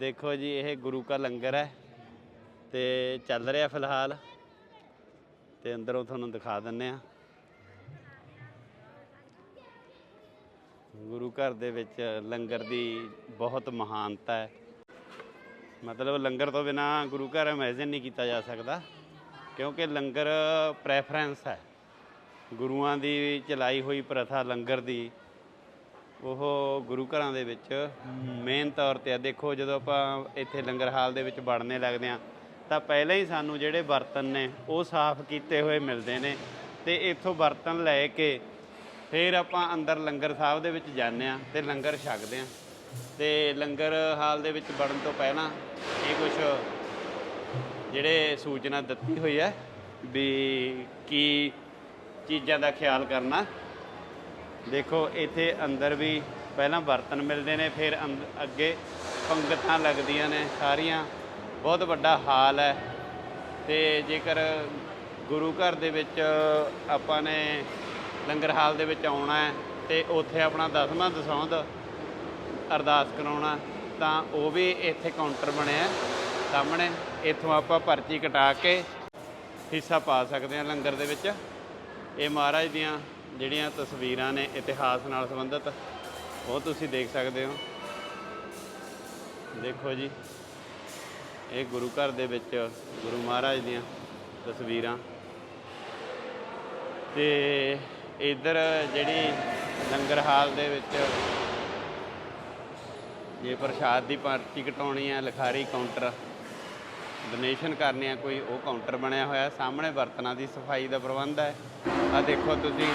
ਦੇਖੋ ਜੀ, ਇਹ ਗੁਰੂ ਕਾ ਲੰਗਰ ਹੈ ਤੇ ਚੱਲ ਰਿਹਾ ਫਿਲਹਾਲ ਤੇ ਅੰਦਰੋਂ ਤੁਹਾਨੂੰ ਦਿਖਾ ਦਿੰਨੇ ਆ ਗੁਰੂ ਘਰ ਦੇ ਵਿੱਚ ਲੰਗਰ ਦੀ ਬਹੁਤ ਮਹਾਨਤਾ ਹੈ। ਮਤਲਬ ਲੰਗਰ ਤੋਂ ਬਿਨਾ ਗੁਰੂ ਘਰ ਇਮੇਜਿਨ ਨਹੀਂ ਕੀਤਾ ਜਾ ਸਕਦਾ, ਕਿਉਂਕਿ ਲੰਗਰ ਪ੍ਰੈਫਰੈਂਸ ਹੈ। ਗੁਰੂਆਂ ਦੀ ਚਲਾਈ ਹੋਈ ਪ੍ਰਥਾ ਲੰਗਰ ਦੀ ਉਹ ਗੁਰੂ ਘਰਾਂ ਦੇ ਵਿੱਚ ਮੇਨ ਤੌਰ ਤੇ ਆ। ਦੇਖੋ, ਜਦੋਂ ਆਪਾਂ ਇੱਥੇ ਲੰਗਰ ਹਾਲ ਦੇ ਵਿੱਚ ਵੜਨੇ ਲੱਗਦੇ ਆ ਤਾਂ ਪਹਿਲਾਂ ਹੀ ਸਾਨੂੰ ਜਿਹੜੇ ਬਰਤਨ ਨੇ, ਉਹ ਸਾਫ਼ ਕੀਤੇ ਹੋਏ ਮਿਲਦੇ ਨੇ ਤੇ ਇੱਥੋਂ ਬਰਤਨ ਲੈ ਕੇ ਫਿਰ ਆਪਾਂ ਅੰਦਰ ਲੰਗਰ ਸਾਹਿਬ ਦੇ ਵਿੱਚ ਜਾਂਦੇ ਆ ਤੇ ਲੰਗਰ ਛਕਦੇ ਆ ਤੇ ਲੰਗਰ ਹਾਲ ਦੇ ਵਿੱਚ ਵੜਨ ਤੋਂ ਪਹਿਲਾਂ ਇਹ ਕੁਝ ਜਿਹੜੇ ਸੂਚਨਾ ਦਿੱਤੀ ਹੋਈ ਹੈ ਵੀ ਕੀ ਚੀਜ਼ਾਂ ਦਾ ਖਿਆਲ ਕਰਨਾ ਦੇਖੋ, ਇੱਥੇ ਅੰਦਰ ਵੀ ਪਹਿਲਾਂ ਬਰਤਨ ਮਿਲਦੇ ਨੇ, ਫਿਰ ਅੰਦ- ਅੱਗੇ ਪੰਗਤਾਂ ਲੱਗਦੀਆਂ ਨੇ ਸਾਰੀਆਂ। ਬਹੁਤ ਵੱਡਾ ਹਾਲ ਹੈ। ਤੇ ਜੇਕਰ ਗੁਰੂ ਘਰ ਦੇ ਵਿੱਚ ਆਪਾਂ ਨੇ ਲੰਗਰ ਹਾਲ ਦੇ ਵਿੱਚ ਆਉਣਾ ਹੈ ਤੇ ਉੱਥੇ ਆਪਣਾ ਦਸਵਾਂ ਦਸੌਂਦ ਅਰਦਾਸ ਕਰਾਉਣਾ, ਤਾਂ ਉਹ ਵੀ ਇੱਥੇ ਕਾਊਂਟਰ ਬਣਿਆ ਸਾਹਮਣੇ ਇੱਥੋਂ ਆਪਾਂ ਪਰਚੀ ਕਟਾ ਕੇ ਹਿੱਸਾ ਪਾ ਸਕਦੇ ਹਾਂ ਲੰਗਰ ਦੇ ਵਿੱਚ। ਇਹ ਮਹਾਰਾਜ ਦੀਆਂ ਜਿਹੜੀਆਂ ਤਸਵੀਰਾਂ ਨੇ ਇਤਿਹਾਸ ਨਾਲ ਸੰਬੰਧਿਤ, ਉਹ ਤੁਸੀਂ ਦੇਖ ਸਕਦੇ ਹੋ। ਦੇਖੋ ਜੀ, ਇਹ ਗੁਰੂ ਘਰ ਦੇ ਵਿੱਚ ਗੁਰੂ ਮਹਾਰਾਜ ਦੀਆਂ ਤਸਵੀਰਾਂ। ਤੇ ਇਧਰ ਜਿਹੜੀ ਲੰਗਰ ਹਾਲ ਦੇ ਵਿੱਚ ਜੇ ਪ੍ਰਸ਼ਾਦ ਦੀ ਪਾਰਟੀ ਕਟਾਉਣੀ ਹੈ, ਲਿਖਾਰੀ ਕਾਊਂਟਰ ਡੋਨੇਸ਼ਨ ਕਰਨੀ ਆ ਕੋਈ ਉਹ ਕਾਊਂਟਰ ਬਣਿਆ ਹੋਇਆ। ਸਾਹਮਣੇ ਬਰਤਨਾਂ ਦੀ ਸਫ਼ਾਈ ਦਾ ਪ੍ਰਬੰਧ ਹੈ। ਆ ਦੇਖੋ ਤੁਸੀਂ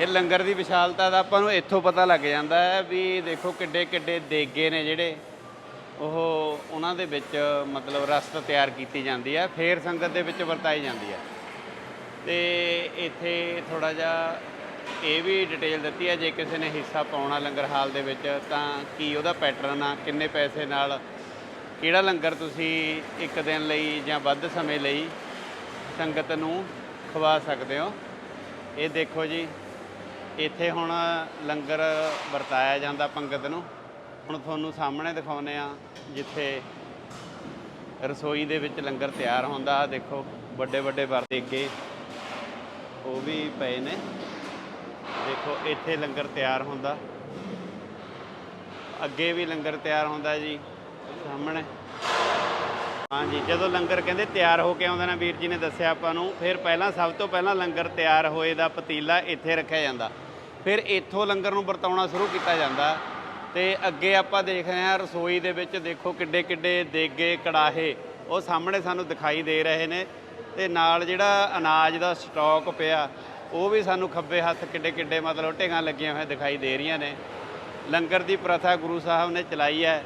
ਇਹ ਲੰਗਰ ਦੀ ਵਿਸ਼ਾਲਤਾ ਦਾ ਆਪਾਂ ਨੂੰ ਇੱਥੋਂ ਪਤਾ ਲੱਗ ਜਾਂਦਾ ਹੈ ਵੀ ਦੇਖੋ ਕਿੱਡੇ ਕਿੱਡੇ ਦੇਗੇ ਨੇ ਜਿਹੜੇ ਉਹ ਉਹਨਾਂ ਦੇ ਵਿੱਚ ਮਤਲਬ ਰਸਤ ਤਿਆਰ ਕੀਤੀ ਜਾਂਦੀ ਹੈ ਫੇਰ ਸੰਗਤ ਦੇ ਵਿੱਚ ਵਰਤਾਈ ਜਾਂਦੀ ਹੈ ਤੇ ਇੱਥੇ ਥੋੜਾ ਜਿਹਾ ਇਹ ਵੀ ਡਿਟੇਲ ਦਿੱਤੀ ਹੈ ਜੇ ਕਿਸੇ ਨੇ ਹਿੱਸਾ ਪਾਉਣਾ ਲੰਗਰ ਹਾਲ ਦੇ ਵਿੱਚ, ਤਾਂ ਕੀ ਉਹਦਾ ਪੈਟਰਨ ਆ, ਕਿੰਨੇ ਪੈਸੇ ਨਾਲ ਕਿਹੜਾ ਲੰਗਰ ਤੁਸੀਂ ਇੱਕ ਦਿਨ ਲਈ ਜਾਂ ਵੱਧ ਸਮੇਂ ਲਈ ਸੰਗਤ ਨੂੰ ਖਵਾ ਸਕਦੇ ਹੋ। ਇਹ ਦੇਖੋ ਜੀ ਇੱਥੇ ਹੁਣ ਲੰਗਰ ਵਰਤਾਇਆ ਜਾਂਦਾ ਪੰਗਤ ਨੂੰ। ਹੁਣ ਤੁਹਾਨੂੰ ਸਾਹਮਣੇ ਦਿਖਾਉਨੇ ਆ ਜਿੱਥੇ ਰਸੋਈ ਦੇ ਵਿੱਚ ਲੰਗਰ ਤਿਆਰ ਹੁੰਦਾ। ਆ ਦੇਖੋ ਵੱਡੇ ਵੱਡੇ ਵਰਤੇ ਅੱਗੇ ਉਹ ਵੀ ਪਏ ਨੇ। ਦੇਖੋ, ਇੱਥੇ ਲੰਗਰ ਤਿਆਰ ਹੁੰਦਾ। ਅੱਗੇ ਵੀ ਲੰਗਰ ਤਿਆਰ ਹੁੰਦਾ ਜੀ, ਸਾਹਮਣੇ। ਹਾਂਜੀ ਜਦੋਂ ਲੰਗਰ ਕਹਿੰਦੇ ਤਿਆਰ ਹੋ ਕੇ ਆਉਂਦਾ ਨਾ, ਵੀਰ ਜੀ ਨੇ ਦੱਸਿਆ ਆਪਾਂ ਨੂੰ, ਫਿਰ ਪਹਿਲਾਂ ਸਭ ਤੋਂ ਪਹਿਲਾਂ ਲੰਗਰ ਤਿਆਰ ਹੋਏ ਦਾ ਪਤੀਲਾ ਇੱਥੇ ਰੱਖਿਆ ਜਾਂਦਾ। ਫਿਰ ਇੱਥੋਂ ਲੰਗਰ ਨੂੰ ਵਰਤਾਉਣਾ ਸ਼ੁਰੂ ਕੀਤਾ ਜਾਂਦਾ ਤੇ ਅੱਗੇ ਆਪਾਂ ਦੇਖ ਰਹੇ ਹਾਂ ਰਸੋਈ ਦੇ ਵਿੱਚ ਦੇਖੋ ਕਿੱਡੇ ਕਿੱਡੇ ਦੇਗੇ ਕੜਾਹੇ, ਉਹ ਸਾਹਮਣੇ ਸਾਨੂੰ ਦਿਖਾਈ ਦੇ ਰਹੇ ਨੇ ਤੇ ਨਾਲ ਜਿਹੜਾ ਅਨਾਜ ਦਾ ਸਟਾਕ ਪਿਆ, ਉਹ ਵੀ ਸਾਨੂੰ ਖੱਬੇ ਹੱਥ ਕਿੱਡੇ ਕਿੱਡੇ ਮਤਲਬ ਢੇਗਾਂ ਲੱਗੀਆਂ ਹੋਈਆਂ ਦਿਖਾਈ ਦੇ ਰਹੀਆਂ ਨੇ। ਲੰਗਰ ਦੀ ਪ੍ਰਥਾ ਗੁਰੂ ਸਾਹਿਬ ਨੇ ਚਲਾਈ ਹੈ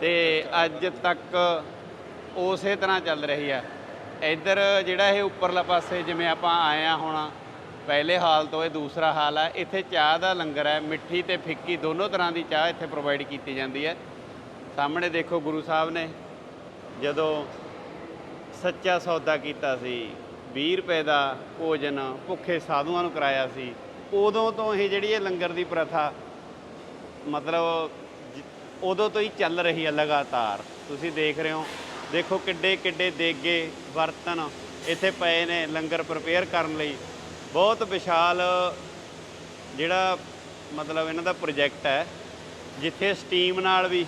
ਤੇ ਅੱਜ ਤੱਕ ਉਸੇ ਤਰ੍ਹਾਂ ਚੱਲ ਰਹੀ ਹੈ। ਇੱਧਰ ਜਿਹੜਾ ਇਹ ਉੱਪਰਲਾ ਪਾਸੇ ਜਿਵੇਂ ਆਪਾਂ ਆਏ ਆ ਹੁਣ ਪਹਿਲੇ ਹਾਲ ਤੋਂ ਇਹ ਦੂਸਰਾ ਹਾਲ ਹੈ ਇੱਥੇ ਚਾਹ ਦਾ ਲੰਗਰ ਹੈ, ਮਿੱਠੀ ਤੇ ਫਿੱਕੀ ਦੋਨੋਂ ਤਰ੍ਹਾਂ ਦੀ ਚਾਹ ਇੱਥੇ ਪ੍ਰੋਵਾਈਡ ਕੀਤੀ ਜਾਂਦੀ ਹੈ। ਸਾਹਮਣੇ ਦੇਖੋ ਗੁਰੂ ਸਾਹਿਬ ਨੇ ਜਦੋਂ ਸੱਚਾ ਸੌਦਾ ਕੀਤਾ ਸੀ 20 ਰੁਪਏ ਦਾ ਭੋਜਨ ਭੁੱਖੇ ਸਾਧੂਆਂ ਨੂੰ ਕਰਾਇਆ ਸੀ, ਉਦੋਂ ਤੋਂ ਇਹ ਜਿਹੜੀ ਇਹ ਲੰਗਰ ਦੀ ਪ੍ਰਥਾ, ਮਤਲਬ ਉਦੋਂ ਤੋਂ ਹੀ ਚੱਲ ਰਹੀ ਹੈ ਲਗਾਤਾਰ। ਤੁਸੀਂ ਦੇਖ ਰਹੇ ਹੋ, ਦੇਖੋ ਕਿੱਡੇ ਕਿੱਡੇ ਦੇਗੇ ਬਰਤਨ ਇੱਥੇ ਪਏ ਨੇ ਲੰਗਰ ਪ੍ਰਪੇਅਰ ਕਰਨ ਲਈ। ਬਹੁਤ ਵਿਸ਼ਾਲ ਜਿਹੜਾ ਮਤਲਬ ਇਹਨਾਂ ਦਾ ਪ੍ਰੋਜੈਕਟ ਹੈ, ਜਿੱਥੇ ਸਟੀਮ ਨਾਲ ਵੀ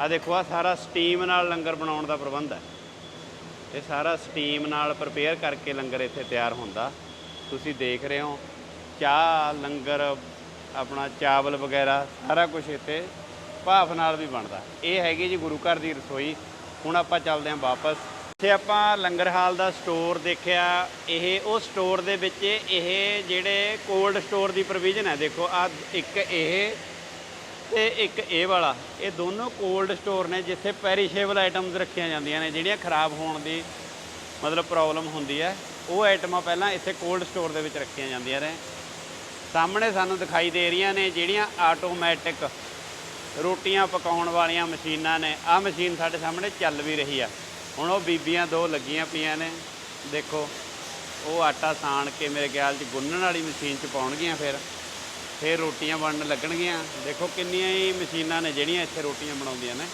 ਆ ਦੇਖੋ ਆ ਸਾਰਾ ਸਟੀਮ ਨਾਲ ਲੰਗਰ ਬਣਾਉਣ ਦਾ ਪ੍ਰਬੰਧ ਹੈ। ਇਹ ਸਾਰਾ ਸਟੀਮ ਨਾਲ ਪ੍ਰਪੇਅਰ ਕਰਕੇ ਲੰਗਰ ਇੱਥੇ ਤਿਆਰ ਹੁੰਦਾ। ਤੁਸੀਂ ਦੇਖ ਰਹੇ ਹੋ, ਚਾਹ, ਲੰਗਰ, ਆਪਣਾ ਚਾਵਲ ਵਗੈਰਾ, ਸਾਰਾ ਕੁਝ ਇੱਥੇ ਭਾਫ ਨਾਲ ਵੀ ਬਣਦਾ। ਇਹ ਹੈਗੀ ਜੀ ਗੁਰੂ ਘਰ ਦੀ ਰਸੋਈ। ਹੁਣ ਆਪਾਂ ਚੱਲਦੇ ਹਾਂ ਵਾਪਸ। ਇੱਥੇ ਆਪਾਂ ਲੰਗਰ ਹਾਲ ਦਾ ਸਟੋਰ ਦੇਖਿਆ, ਇਹ ਉਹ ਸਟੋਰ ਦੇ ਵਿੱਚ ਇਹ ਜਿਹੜੇ ਕੋਲਡ ਸਟੋਰ ਦੀ ਪ੍ਰੋਵੀਜ਼ਨ ਹੈ, ਦੇਖੋ ਆ ਇੱਕ ਇਹ ਤੇ ਇੱਕ ਇਹ ਵਾਲਾ। ਇਹ ਦੋਨੋਂ ਕੋਲਡ ਸਟੋਰ ਨੇ, ਜਿੱਥੇ ਪੈਰੀਸ਼ੇਬਲ ਆਈਟਮਸ ਰੱਖੀਆਂ ਜਾਂਦੀਆਂ ਨੇ, ਜਿਹੜੀਆਂ ਖਰਾਬ ਹੋਣ ਦੀ ਮਤਲਬ ਪ੍ਰੋਬਲਮ ਹੁੰਦੀ ਹੈ। ਉਹ ਆਈਟਮਾਂ ਪਹਿਲਾਂ ਇੱਥੇ ਕੋਲਡ ਸਟੋਰ ਦੇ ਵਿੱਚ ਰੱਖੀਆਂ ਜਾਂਦੀਆਂ ਨੇ। ਸਾਹਮਣੇ ਸਾਨੂੰ ਦਿਖਾਈ ਦੇ ਰਹੀਆਂ ਨੇ ਜਿਹੜੀਆਂ ਆਟੋਮੈਟਿਕ ਰੋਟੀਆਂ ਪਕਾਉਣ ਵਾਲੀਆਂ ਮਸ਼ੀਨਾਂ ਨੇ। ਆਹ ਮਸ਼ੀਨ ਸਾਡੇ ਸਾਹਮਣੇ ਚੱਲ ਵੀ ਰਹੀ ਆ। ਹੁਣ ਉਹ ਬੀਬੀਆਂ ਦੋ ਲੱਗੀਆਂ ਪਈਆਂ ਨੇ, ਦੇਖੋ, ਉਹ ਆਟਾ ਸਾਣ ਕੇ ਮੇਰੇ ਖਿਆਲ 'ਚ ਗੁੰਨਣ ਵਾਲੀ ਮਸ਼ੀਨ 'ਚ ਪਾਉਣਗੀਆਂ ਫਿਰ ਫਿਰ ਰੋਟੀਆਂ ਬਣਨ ਲੱਗਣਗੀਆਂ। ਦੇਖੋ ਕਿੰਨੀਆਂ ਹੀ ਮਸ਼ੀਨਾਂ ਨੇ ਜਿਹੜੀਆਂ ਇੱਥੇ ਰੋਟੀਆਂ ਬਣਾਉਂਦੀਆਂ ਨੇ।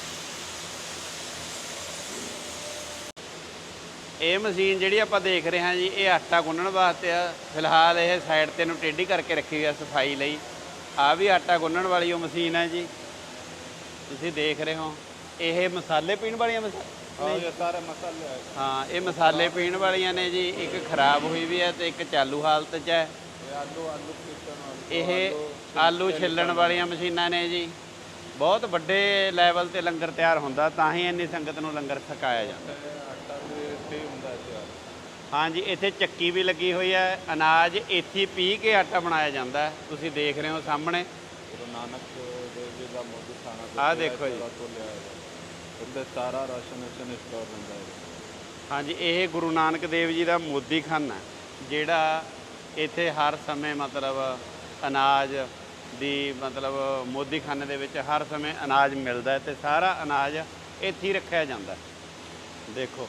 ਇਹ ਮਸ਼ੀਨ ਜਿਹੜੀ ਆਪਾਂ ਦੇਖ ਰਹੇ ਹਾਂ ਜੀ, ਇਹ ਆਟਾ ਗੁੰਨਣ ਵਾਸਤੇ ਆ। ਫਿਲਹਾਲ ਇਹ ਸਾਈਡ ਤੇ ਨੂੰ ਟੇਢੀ ਕਰਕੇ ਰੱਖੀ ਹੋਈ ਆ ਸਫ਼ਾਈ ਲਈ। ਆ ਵੀ ਆਟਾ ਗੁੰਨਣ ਵਾਲੀ ਉਹ ਮਸ਼ੀਨ ਹੈ ਜੀ। ਤੁਸੀਂ ਦੇਖ ਰਹੇ ਹੋ, ਇਹ ਮਸਾਲੇ ਪੀਣ ਵਾਲੀਆਂ ਮਸ਼ੀਨਾਂ? ਨੇ ਜੀ। ਸਾਰੇ ਮਸਾਲੇ ਆਏ ਹਾਂ ਇਹ ਮਸਾਲੇ ਪੀਣ ਵਾਲੀਆਂ ਨੇ ਜੀ ਇੱਕ ਖਰਾਬ ਹੋਈ ਵੀ ਹੈ ਤੇ ਇੱਕ ਚਾਲੂ ਹਾਲਤ 'ਚ ਹੈ। ਇਹ ਆਲੂ ਆਲੂ ਕਿਤਨ ਇਹ ਆਲੂ ਛਿੱਲਣ ਵਾਲੀਆਂ ਮਸ਼ੀਨਾਂ ਨੇ ਜੀ। ਬਹੁਤ ਵੱਡੇ ਲੈਵਲ ਤੇ ਲੰਗਰ ਤਿਆਰ ਹੁੰਦਾ ਤਾਂ ਹੀ ਇੰਨੀ ਸੰਗਤ ਨੂੰ ਲੰਗਰ ਥਕਾਇਆ ਜਾਂਦਾ। ਆਟਾ ਵੀ ਇੱਥੇ ਹਾਂਜੀ ਇੱਥੇ ਚੱਕੀ ਵੀ ਲੱਗੀ ਹੋਈ ਹੈ। ਅਨਾਜ ਇੱਥੇ ਪੀ ਕੇ ਆਟਾ ਬਣਾਇਆ ਜਾਂਦਾ ਤੁਸੀਂ ਦੇਖ ਰਹੇ ਹੋ ਸਾਹਮਣੇ। ਗੁਰੂ ਨਾਨਕ ਦੇਵ ਜੀ ਦਾ ਮੋਦੀ ਖਾਣਾ ਆਹ ਦੇਖੋ ਜੀ। ഇവിടെ ਸਾਰਾ ਰਾਸ਼ਨ ration ਸਟੋਰ ਹੁੰਦਾ ਹੈ। ਹਾਂਜੀ ਇਹ ਗੁਰੂ ਨਾਨਕ ਦੇਵ ਜੀ ਦਾ ਮੋਦੀਖਾਨਾ ਹੈ, ਜਿਹੜਾ ਇੱਥੇ ਹਰ ਸਮੇਂ ਮਤਲਬ ਅਨਾਜ ਦੀ ਮਤਲਬ ਮੋਦੀਖਾਨੇ ਦੇ ਵਿੱਚ ਹਰ ਸਮੇਂ ਅਨਾਜ ਮਿਲਦਾ ਹੈ ਤੇ ਸਾਰਾ ਅਨਾਜ ਇੱਥੇ ਹੀ ਰੱਖਿਆ ਜਾਂਦਾ ਹੈ। ਦੇਖੋ।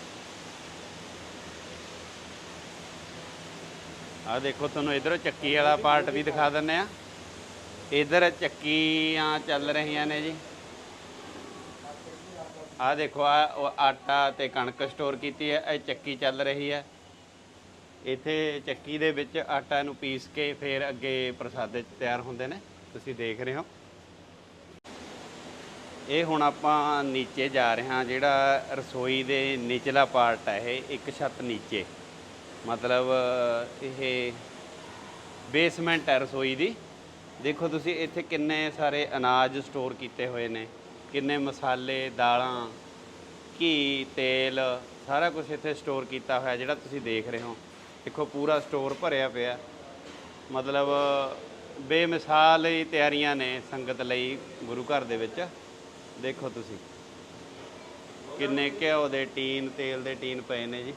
ਆ ਦੇਖੋ ਤੁਹਾਨੂੰ ਇਧਰ ਚੱਕੀ ਵਾਲਾ ਪਾਰਟ ਵੀ ਦਿਖਾ ਦਿੰਨੇ ਆ ਇਧਰ ਚੱਕੀਆਂ ਚੱਲ ਰਹੀਆਂ ਨੇ ਜੀ। ਆਹ ਦੇਖੋ, ਆ ਆਟਾ ਤੇ ਕਣਕ ਸਟੋਰ ਕੀਤੀ ਹੈ, ਇਹ ਚੱਕੀ ਚੱਲ ਰਹੀ ਹੈ। ਇੱਥੇ ਚੱਕੀ ਦੇ ਵਿੱਚ ਆਟਾ ਨੂੰ ਪੀਸ ਕੇ ਫਿਰ ਅੱਗੇ ਪ੍ਰਸਾਦੇ ਤਿਆਰ ਹੁੰਦੇ ਨੇ, ਤੁਸੀਂ ਦੇਖ ਰਹੇ ਹੋ। ਇਹ ਹੁਣ ਆਪਾਂ ਨੀਚੇ ਜਾ ਰਹੇ ਹਾਂ, ਜਿਹੜਾ ਰਸੋਈ ਦੇ ਨਿਚਲਾ ਪਾਰਟ ਹੈ, ਇਹ ਇੱਕ ਛੱਤ ਨੀਚੇ। ਮਤਲਬ, ਇਹ ਬੇਸਮੈਂਟ ਹੈ ਰਸੋਈ ਦੀ। ਦੇਖੋ ਤੁਸੀਂ ਇੱਥੇ ਕਿੰਨੇ ਸਾਰੇ ਅਨਾਜ ਸਟੋਰ ਕੀਤੇ ਹੋਏ ਨੇ। ਕਿੰਨੇ ਮਸਾਲੇ, ਦਾਲਾਂ, ਘੀ, ਤੇਲ, ਸਾਰਾ ਕੁਝ ਇੱਥੇ ਸਟੋਰ ਕੀਤਾ ਹੋਇਆ ਜਿਹੜਾ ਤੁਸੀਂ ਦੇਖ ਰਹੇ ਹੋ। ਦੇਖੋ, ਪੂਰਾ ਸਟੋਰ ਭਰਿਆ ਪਿਆ। ਮਤਲਬ, ਬੇਮਿਸਾਲ ਹੀ ਤਿਆਰੀਆਂ ਨੇ ਸੰਗਤ ਲਈ ਗੁਰੂ ਘਰ ਦੇ ਵਿੱਚ। ਦੇਖੋ ਤੁਸੀਂ, ਕਿੰਨੇ ਘਿਓ ਦੇ ਟੀਨ, ਤੇਲ ਦੇ ਟੀਨ ਪਏ ਨੇ ਜੀ।